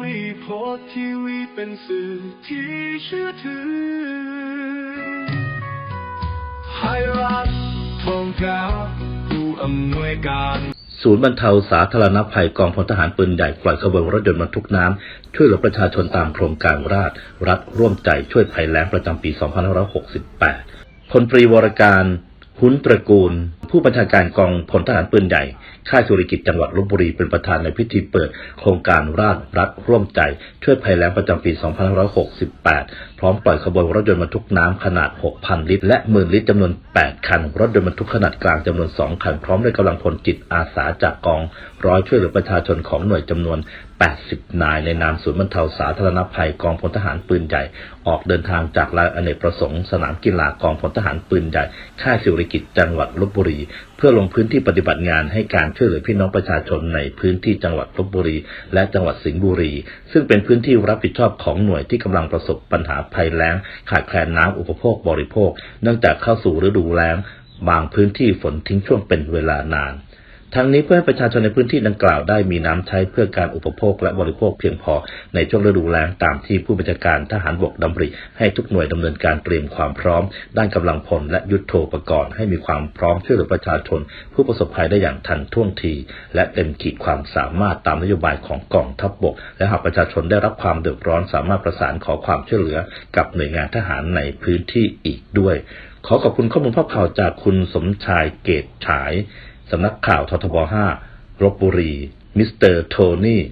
วีโพสทีวีเป็นสื่อที่เชื่อถือไทยรัฐทองกาผู้อำนวยการ ศูนย์บรรเทาสาธารณภัยกองพลทหารปืนใหญ่ปล่อยขบวนรถยนต์บรรทุกน้ำ ช่วยเหลือประชาชนตามโครงการราชรัฐร่วมใจช่วยภัยแล้งประจำปี 2568 พลตรีวรการ หุนตระกูล ผู้บัญชาการกองพลทหารปืนใหญ่ ค่ายสุริกิจจังหวัดลบบุรีเป็นประธานในพิธีเปิด โครงการราชรัฐร่วมใจ ช่วยภัยแล้งประจำปี 2568 ร้อมปล่อยขบวนรถยนต์บรรทุกน้ำขนาด 6,000 ลิตร และหมื่นลิตรจำนวน 8 คัน รถยนต์บรรทุกขนาดกลางจำนวน 2 คัน พร้อมด้วยกำลังพลจิตอาสาจากกอง ร้อยช่วยเหลือประชาชนของหน่วยจำนวน 80 นาย ในนามศูนย์บรรเทาสาธารณภัยกองพลทหารปืนใหญ่ ออกเดินทางจากลานอเนกประสงค์ สนามกีฬากองพลทหารปืนใหญ่ ค่ายสิริกิจจังหวัดลบบุรี เพื่อลงพื้นที่ปฏิบัติงานให้การช่วยเหลือพี่น้องประชาชนในพื้นที่จังหวัดลบบุรี และจังหวัดสิงห์บุรี ซึ่งเป็นพื้นที่รับผิดชอบของหน่วยที่กำลังประสบปัญหาภัยแล้ง ขาดแคลนน้ำอุปโภคบริโภค เนื่องจากเข้าสู่ฤดูแล้ง บางพื้นที่ฝนทิ้งช่วงเป็นเวลานาน ทั้งนี้เพื่อให้ประชาชนในพื้นที่ดังกล่าวได้มีน้ำใช้เพื่อการอุปโภคและบริโภคเพียงพอในช่วงฤดูแล้งตามที่ผู้บัญชาการทหารบกดำริ ให้ทุกหน่วยดำเนินการเตรียมความพร้อม ด้านกำลังพลและยุทธโธปกรณ์ให้มีความพร้อมช่วยเหลือประชาชน ผู้ประสบภัยได้อย่างทันท่วงที และเต็มขีดความสามารถตามนโยบายของกองทัพบก และหากประชาชนได้รับความเดือดร้อนสามารถประสานขอความช่วยเหลือ กับหน่วยงานทหารในพื้นที่อีกด้วย ขอขอบคุณข้อมูลภาพข่าวจากคุณสมชายเกตฉาย สำนักข่าวททบ5ลบบุรี มิสเตอร์โทนี่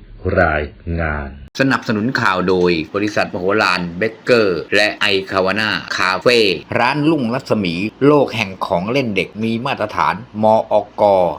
รายงาน สนับสนุนข่าวโดยบริษัทมโหฬารเบเกอร์ และไอคาวาน่าคาเฟ่ร้านลุ่งรัศมี โลกแห่งของเล่นเด็กมีมาตรฐาน มอก